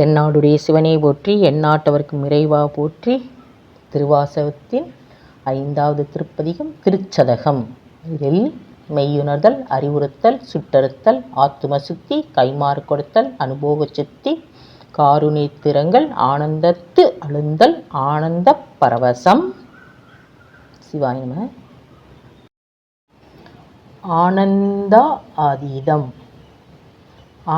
தென்னாடுடைய சிவனை போற்றி எந்நாட்டவர்க்கும் இறைவா போற்றி திருவாசகத்தின் ஐந்தாவது திருப்பதிகம் திருச்சதகம். இதில் மெய்யுணர்தல் அறிவுறுத்தல் சுட்டறுத்தல் ஆத்தும சுத்தி கைமாறு கொடுத்தல் அனுபோக சுத்தி காருணித்திரங்கள் ஆனந்தத்து அழுந்தல் ஆனந்த பரவசம். சிவாய ஆனந்தா அதீதம்.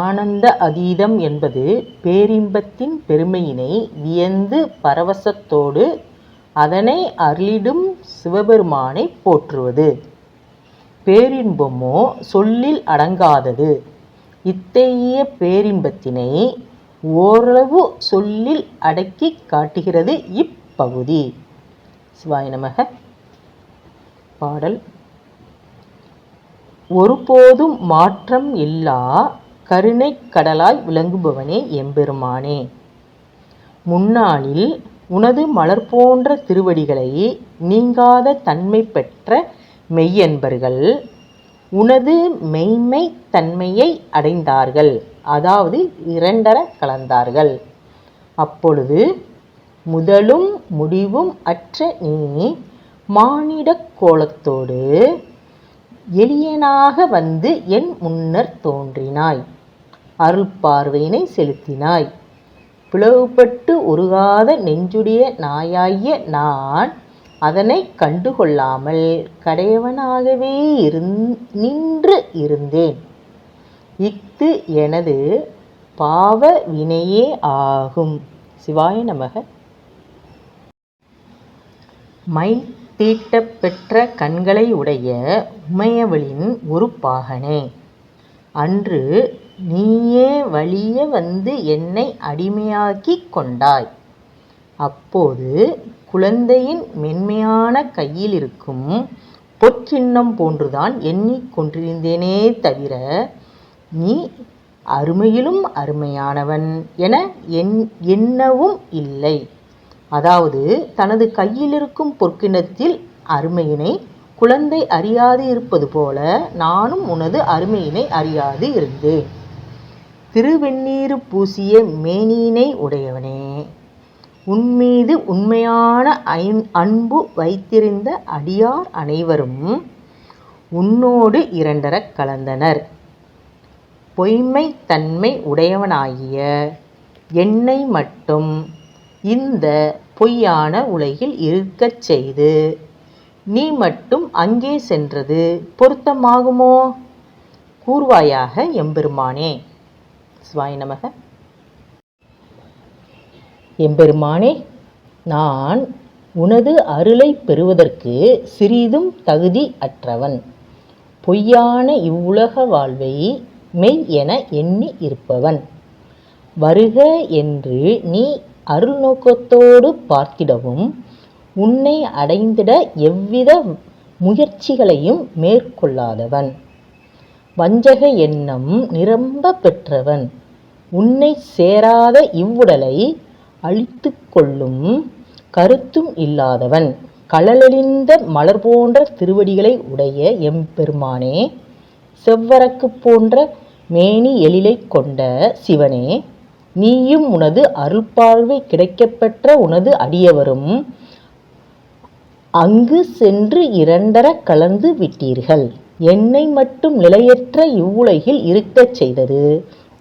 ஆனந்த அதீதம் என்பது பேரின்பத்தின் பெருமையினை வியந்து பரவசத்தோடு அதனை அருளிடும் சிவபெருமானை போற்றுவது. பேரின்பமோ சொல்லில் அடங்காதது. இத்தகைய பேரின்பத்தினை ஓரளவு சொல்லில் அடக்கி காட்டுகிறது இப்பகுதி. சிவாய நமக. பாடல். ஒருபோதும் மாற்றம் இல்லா கருணைக் கடலாய் விளங்குபவனே எம்பெருமானே. முன்னாளில் உனது மலர் போன்ற திருவடிகளை நீங்காத தன்மை பெற்ற மெய்யன்பர்கள் உனது மெய்மை தன்மையை அடைந்தார்கள். அதாவது இரண்டர கலந்தார்கள். அப்பொழுது முதலும் முடிவும் அற்ற நீ மானிடக் கோலத்தோடு எளியனாக வந்து என் முன்னர் தோன்றினாய். அருள் பார்வையினை செலுத்தினாய். பிளவுபட்டு உருகாத நெஞ்சுடைய நாயாகிய நான் அதனை கண்டுகொள்ளாமல் கடையவனாகவே இருந் நின்று இருந்தேன். இஃது எனது பாவ வினையே ஆகும். சிவாய நமக. மை தீட்டப்பெற்ற கண்களை உடைய உமையவளின் ஒரு பாகனே அன்று நீயே வலிய வந்து என்னை அடிமையாக்கிக் கொண்டாய். அப்போது குழந்தையின் மென்மையான கையிலிருக்கும் பொற்கிண்ணம் போன்றுதான் எண்ணிக் கொண்டிருந்தேனே தவிர நீ அருமையிலும் அருமையானவன் என என் எண்ணவும் இல்லை. அதாவது தனது கையிலிருக்கும் பொற்கிண்ணத்தில் அருமையினை குழந்தை அறியாது இருப்பது போல நானும் உனது அருமையினை அறியாது இருந்தேன். திருவெண்ணீறு பூசிய மேனியினை உடையவனே. உன்மீது உண்மையான அன்பு வைத்திருந்த அடியார் அனைவரும் உன்னோடு இரண்டரக் கலந்தனர். பொய்மை தன்மை உடையவனாகிய என்னை மட்டும் இந்த பொய்யான உலகில் இருக்கச் செய்து நீ மட்டும் அங்கே சென்றது பொருத்தமாகுமோ? கூர்வாயாக எம்பெருமானே சிவாய நமக. எம்பெருமானே நான் உனது அருளை பெறுவதற்கு சிறிதும் தகுதி அற்றவன். பொய்யான இவ்வுலக வாழ்வை மெய் என எண்ணி இருப்பவன். வருக என்று நீ அருள் நோக்கத்தோடு பார்த்திடவும் உன்னை அடைந்திட எவ்வித முயற்சிகளையும் மேற்கொள்ளாதவன். வஞ்சக எண்ணம் நிரம்ப பெற்றவன். உன்னை சேராத இவ்வுடலை அழித்து கொள்ளும் கருத்தும் இல்லாதவன். கழலெழிந்த மலர் போன்ற திருவடிகளை உடைய எம்பெருமானே செவ்வரக்கு போன்ற மேனி எழிலை கொண்ட சிவனே நீயும் உனது அருள்பார்வை கிடைக்கப்பெற்ற உனது அடியவரும் அங்கு சென்று இரண்டர கலந்து விட்டீர்கள். என்னை மட்டும் நிலையற்ற இவ்வுலகில் இருக்கச் செய்தது.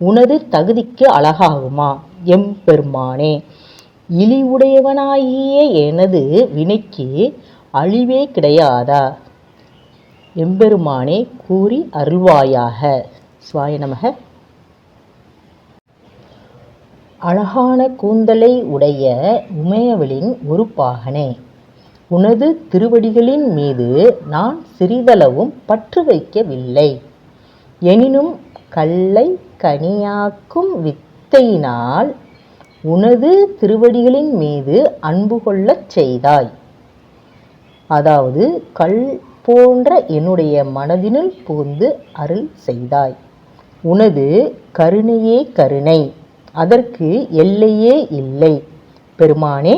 உனது தகுதிக்கு அழகாகுமா? எம்பெருமானே இழிவுடையவனாகிய எனது வினைக்கு அழிவே கிடையாதா? எம்பெருமானே கூறி அருள்வாயாக. சுவாய நமக. அழகான கூந்தலை உடைய உமையவளின் ஒரு பாகனே உனது திருவடிகளின் மீது நான் சிறிதளவும் பற்று வைக்கவில்லை. எனினும் கல்லை கனியாக்கும் வித்தையினால் உனது திருவடிகளின் மீது அன்பு கொள்ளச் செய்தாய். அதாவது கல் போன்ற என்னுடைய மனதினுள் புகுந்து அருள் செய்தாய். உனது கருணையே கருணை அதற்கு எல்லையே இல்லை. பெருமானே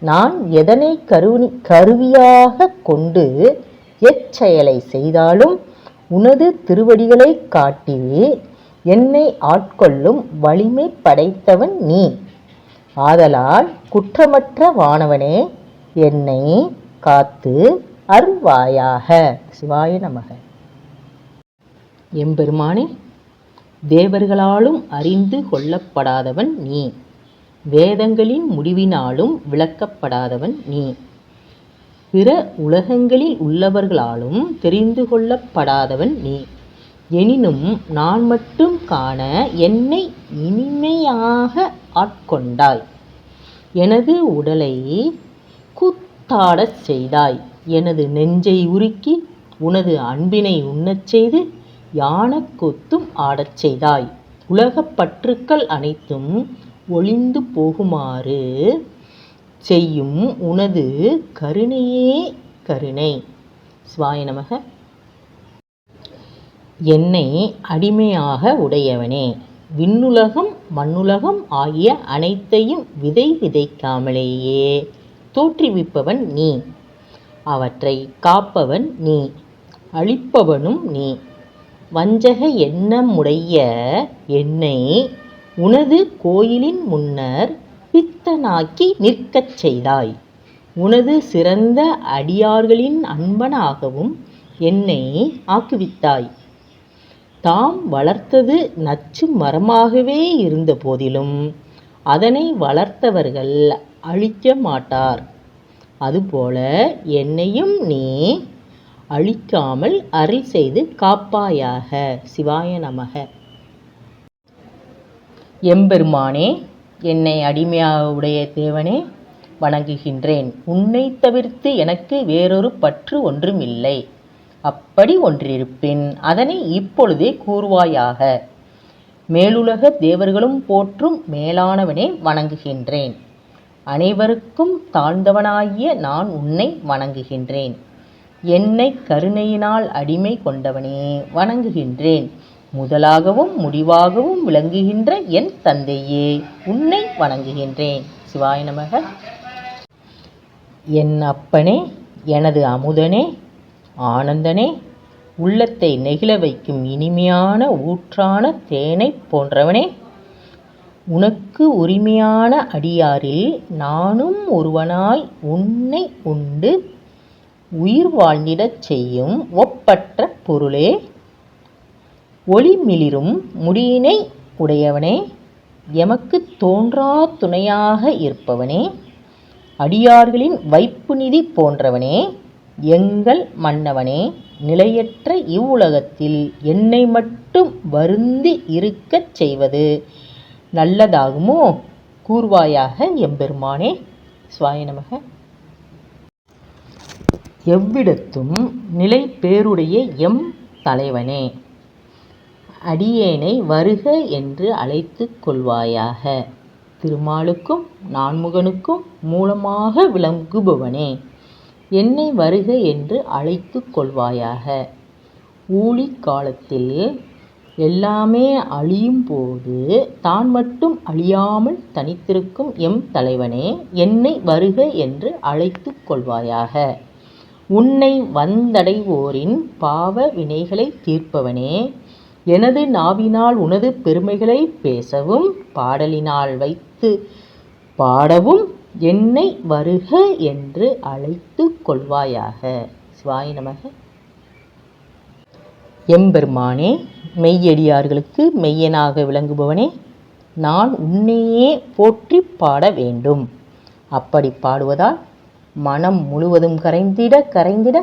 நான் எதனை கருவி கருவியாக கொண்டு எச்செயலை செய்தாலும் உனது திருவடிகளை காட்டி என்னை ஆட்கொள்ளும் வலிமை படைத்தவன் நீ. ஆதலால் குற்றமற்ற வானவனே என்னை காத்து அருள்வாயாக. சிவாய நமக. எம்பெருமானே தேவர்களாலும் அறிந்து கொள்ளப்படாதவன் நீ. வேதங்களின் முடிவினாலும் விளக்கப்படாதவன் நீ. பிற உலகங்களில் உள்ளவர்களாலும் தெரிந்து கொள்ளப்படாதவன் நீ. எனினும் நான் மட்டும் காண என்னை இனிமையாக ஆட்கொண்டாய். எனது உடலை கூத்தாடச் செய்தாய். எனது நெஞ்சை உருக்கி உனது அன்பினை உண்ணச் செய்து யானக்கூத்தும் ஆடச் செய்தாய். உலகப் பற்றுக்கள் அனைத்தும் ஒளிந்து போகுமாறு செய்யும் உனது கருணையே கருணை. சிவாய நமக. என்னை அடிமையாக உடையவனே விண்ணுலகம் மண்ணுலகம் ஆகிய அனைத்தையும் விதை விதைக்காமலேயே தோற்றுவிப்பவன் நீ. அவற்றை காப்பவன் நீ அழிப்பவனும் நீ. வஞ்சக எண்ணமுடைய என்னை உனது கோயிலின் முன்னர் பித்தனாக்கி நிற்கச் செய்தாய். உனது சிறந்த அடியார்களின் அன்பனாகவும் என்னை ஆக்குவித்தாய். தாம் வளர்த்தது நச்சு மரமாகவே இருந்த போதிலும் அதனை வளர்த்தவர்கள் அழிக்க மாட்டார். அதுபோல என்னையும் நீ அழிக்காமல் அருள் செய்து காப்பாயாக. சிவாய நமக. எம்பெருமானே என்னை அடிமையாக உடைய தேவனே வணங்குகின்றேன். உன்னை தவிர்த்து எனக்கு வேறொரு பற்று ஒன்றும் இல்லை அப்படி ஒன்றிருப்பின். அதனை இப்பொழுதே கூறுவாயாக. மேலுலக தேவர்களும் போற்றும் மேலானவனே வணங்குகின்றேன். அனைவருக்கும் தாழ்ந்தவனாகிய நான் உன்னை வணங்குகின்றேன். என்னை கருணையினால் அடிமை கொண்டவனே வணங்குகின்றேன். முதலாகவும் முடிவாகவும் விளங்குகின்ற என் தந்தையே உன்னை வணங்குகின்றேன். சிவாய நமக. என் அப்பனே எனது அமுதனே ஆனந்தனே உள்ளத்தை நெகிழ வைக்கும் இனிமையான ஊற்றான தேனைப் போன்றவனே உனக்கு உரிமையான அடியாரில் நானும் ஒருவனாய் உன்னை உண்டு உயிர் வாழ்ந்திடச் செய்யும் ஒப்பற்ற பொருளே ஒளிமிளிரும் முடியினை உடையவனே எமக்கு தோன்றா துணையாக இருப்பவனே அடியார்களின் வைப்பு நிதி போன்றவனே எங்கள் மன்னவனே நிலையற்ற இவ்வுலகத்தில் என்னை மட்டும் வருந்தி இருக்கச் செய்வது நல்லதாகுமோ? கூர்வாயாக எம்பெருமானே சுவாய நமக. எவ்விடத்தும் நிலை பேருடைய எம் தலைவனே அடியேனை வருக என்று அழைத்துக் கொள்வாயாக. திருமாலுக்கும் நான்முகனுக்கும் மூலமாக விளங்குபவனே என்னை வருக என்று அழைத்துக் கொள்வாயாக. ஊழி காலத்தில் எல்லாமே அழியும் போது தான் மட்டும் அழியாமல் தனித்திருக்கும் எம் தலைவனே என்னை வருக என்று அழைத்து கொள்வாயாக. உன்னை வந்தடைவோரின் பாவ வினைகளை தீர்ப்பவனே எனது நாவினால் உனது பெருமைகளை பேசவும் பாடலினால் வைத்து பாடவும் என்னை வருக என்று அழைத்து கொள்வாயாக. சிவாய நமக. எம்பெருமானே மெய்யடியார்களுக்கு மெய்யனாக விளங்குபவனே நான் உன்னையே போற்றி பாட வேண்டும். அப்படி பாடுவதால் மனம் முழுவதும் கரைந்திட கரைந்திட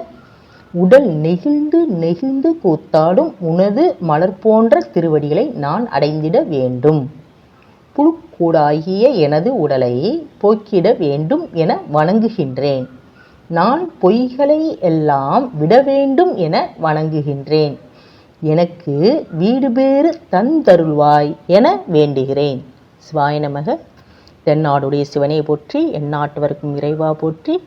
உடல் நெகிழ்ந்து நெகிழ்ந்து கூத்தாடும் உனது மலர் போன்ற திருவடிகளை நான் அடைந்திட வேண்டும். புழுக்கூடாகிய எனது உடலை போக்கிட வேண்டும் என வணங்குகின்றேன். நான் பொய்களை எல்லாம் விட வேண்டும் என வணங்குகின்றேன். எனக்கு வீடு பேறு தந்தருள்வாய் என வேண்டுகிறேன். சிவாய நமக. தென்னாடுடைய சிவனை போற்றி எந்நாட்டவர்க்கும் இறைவா போற்றி